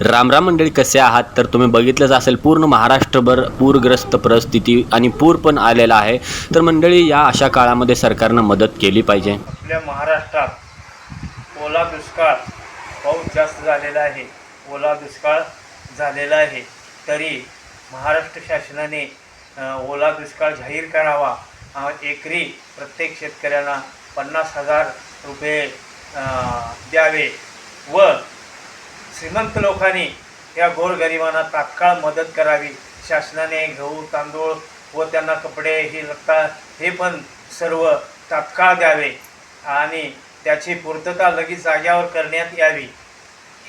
रामराम मंडळी कसे आहात? तर तुम्ही बघितलंच असेल पूर्ण महाराष्ट्रभर पूरग्रस्त परिस्थिती आणि पूर पण आलेला आहे. तर मंडळी या अशा काळामध्ये सरकारनं मदत केली पाहिजे. आपल्या महाराष्ट्रात ओला दुष्काळ पाऊस जास्त झालेला आहे. ओला दुष्काळ झालेला आहे. तरी महाराष्ट्र शासनाने ओला दुष्काळ जाहीर करावा. एकरी प्रत्येक शेतकऱ्यांना पन्नास हजार रुपये द्यावे व श्रीमंत लोकांनी या गोरगरिबांना तात्काळ मदत करावी. शासनाने गहू तांदूळ व त्यांना कपडे ही लत्ता हे पण सर्व तात्काळ द्यावे आणि त्याची पूर्तता लगेच जाग्यावर करण्यात यावी.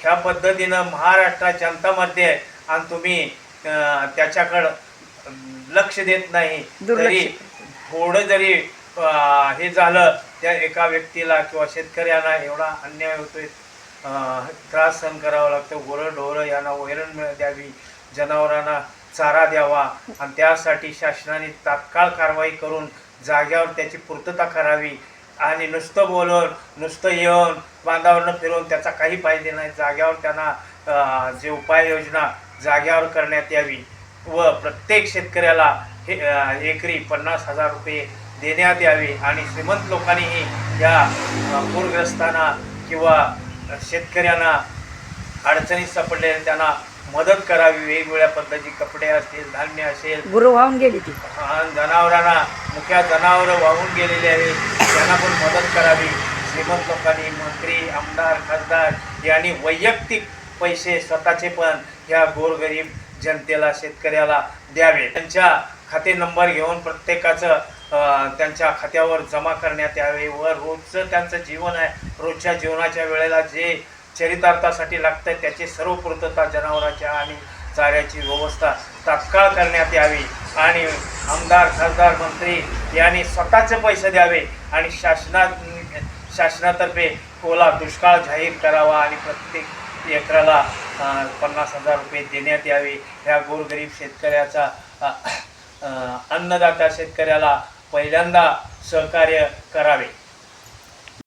ह्या पद्धतीनं महाराष्ट्रात जनतामध्ये आणि तुम्ही त्याच्याकडं लक्ष देत नाही तरी थोडं जरी हे झालं त्या एका व्यक्तीला किंवा शेतकऱ्यांना एवढा अन्याय होतोय त्रास सहन करावा लागतो. गोरं ढोरं यांना वैरण मिळ द्यावी. जनावरांना चारा द्यावा. आणि त्यासाठी शासनाने तात्काळ कारवाई करून जाग्यावर त्याची पूर्तता करावी. आणि नुसतं बोलून नुसतं येऊन बांधावरनं फिरवून त्याचा काही फायदे नाही. जाग्यावर त्यांना जे उपाययोजना जाग्यावर करण्यात यावी. व प्रत्येक शेतकऱ्याला हे एकरी पन्नास हजार रुपये देण्यात यावे. आणि श्रीमंत लोकांनीही या पूरग्रस्तांना किंवा शेतकऱ्यांना अडचणीत सापडलेल्या त्यांना मदत करावी वेगवेगळ्या पद्धती कपडे असतील धान्य असेल. गुरु वाहून गेली ती. जनावरांना मुख्या जनावरं वाहून गेलेले आहेत. त्यांना पण मदत करावी. श्रीमंत लोकांनी मंत्री आमदार खासदार यांनी वैयक्तिक पैसे स्वतःचे पण ह्या गोरगरीब जनतेला शेतकऱ्याला द्यावे. त्यांच्या खाते नंबर घेऊन प्रत्येकाचं त्यांच्या खात्यावर जमा करण्यात यावे व रोजचं त्यांचं जीवन आहे. रोजच्या जीवनाच्या वेळेला जे चरितार्थासाठी लागतं त्याची सर्व पूर्तता जनावरांच्या आणि चाऱ्याची व्यवस्था तात्काळ करण्यात यावी. आणि आमदार खासदार मंत्री यांनी स्वतःचे पैसे द्यावे आणि शासना शासनातर्फे ओला दुष्काळ जाहीर करावा आणि प्रत्येक एकराला पन्नास हजार रुपये देण्यात यावे. ह्या गोरगरीब शेतकऱ्याचा अन्नदाता शेतकऱ्याला पहिल्यांदा सहकार्य करावे.